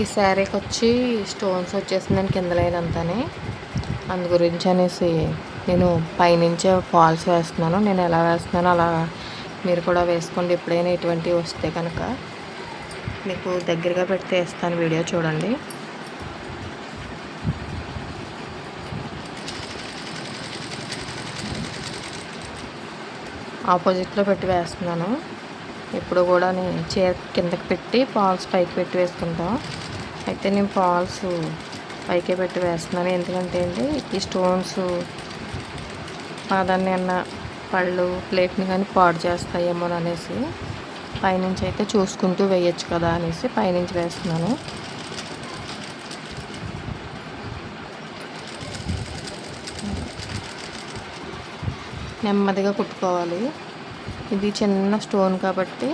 ఈ శారీకి వచ్చి స్టోన్స్ వచ్చేసిందని కింద లేనంతని అందు గురించి అనేసి నేను పైనుంచే ఫాల్స్ వేస్తున్నాను. నేను ఎలా వేస్తున్నానో అలా మీరు కూడా వేసుకోండి. ఎప్పుడైనా ఇటువంటివి వస్తే కనుక మీకు దగ్గరగా పెడితే వేస్తాను వీడియో చూడండి. ఆపోజిట్లో పెట్టి వేస్తున్నాను. ఇప్పుడు కూడా నేను చీర కిందకి పెట్టి పాల్స్ పైకి పెట్టి వేసుకుంటాం. అయితే నేను పాల్స్ పైకే పెట్టి వేస్తున్నాను. ఎందుకంటే అండి ఈ స్టోన్స్ పాదాన్ని అన్న పళ్ళు ప్లేట్ని కానీ పాడు చేస్తాయేమో అనేసి పైనుంచి అయితే చూసుకుంటూ వేయచ్చు కదా అనేసి పైనుంచి వేస్తున్నాను. నెమ్మదిగా కుట్టుకోవాలి. ఇది చిన్న స్టోన్ కాబట్టి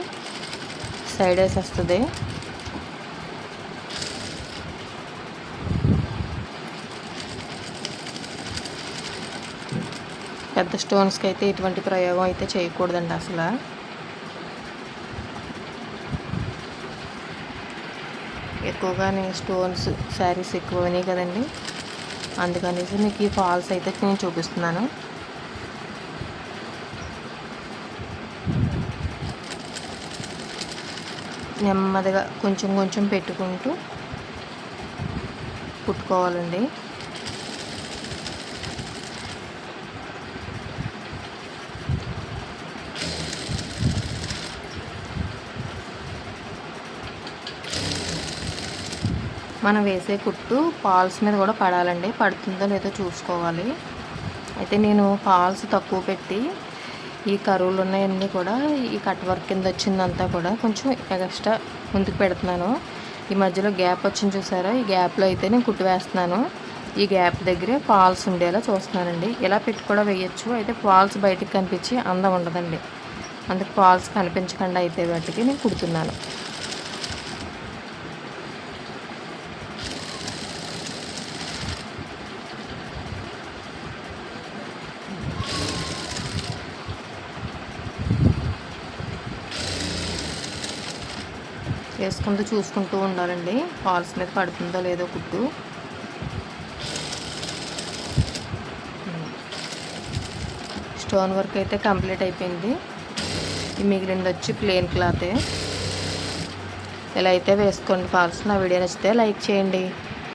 సైడ్ వేసేస్తుంది. పెద్ద స్టోన్స్కి అయితే ఇటువంటి ప్రయోగం అయితే చేయకూడదండి అసలు. ఎక్కువగా నేను స్టోన్స్ శారీస్ ఎక్కువనే కదండి. అందుకనేసి మీకు ఈ ఫాల్స్ అయితే నేను చూపిస్తున్నాను. నెమ్మదిగా కొంచెం కొంచెం పెట్టుకుంటూ కుట్టుకోవాలండి. మనం వేసే కుట్టు ఫాల్స్ మీద కూడా పడాలండి. పడుతుందో లేదో చూసుకోవాలి. అయితే నేను ఫాల్స్ తక్కువ పెట్టి ఈ కరువులు ఉన్నాయన్నీ కూడా ఈ కట్ వర్క్ కింద వచ్చిందంతా కూడా కొంచెం ఎక్స్ట్రా ముందుకు పెడుతున్నాను. ఈ మధ్యలో గ్యాప్ వచ్చింది చూసారా? ఈ గ్యాప్లో అయితే నేను కుట్టు వేస్తున్నాను. ఈ గ్యాప్ దగ్గరే ఫాల్స్ ఉండేలా చూస్తున్నానండి. ఇలా పెట్టి కూడా వేయచ్చు. అయితే ఫాల్స్ బయటికి కనిపించి అందం ఉండదండి. అందుకు ఫాల్స్ కనిపించకుండా అయితే వాటికి నేను కుడుతున్నాను. వేసుకుంటూ చూసుకుంటూ ఉండాలండి. ఫాల్స్ మీద పడుతుందో లేదో కుట్టు. స్టోన్ వర్క్ అయితే కంప్లీట్ అయిపోయింది. మిగిలింది వచ్చి ప్లెయిన్ క్లాతే. ఇలా అయితే వేసుకోండి. ఫాల్స్ నా వీడియో నచ్చితే లైక్ చేయండి.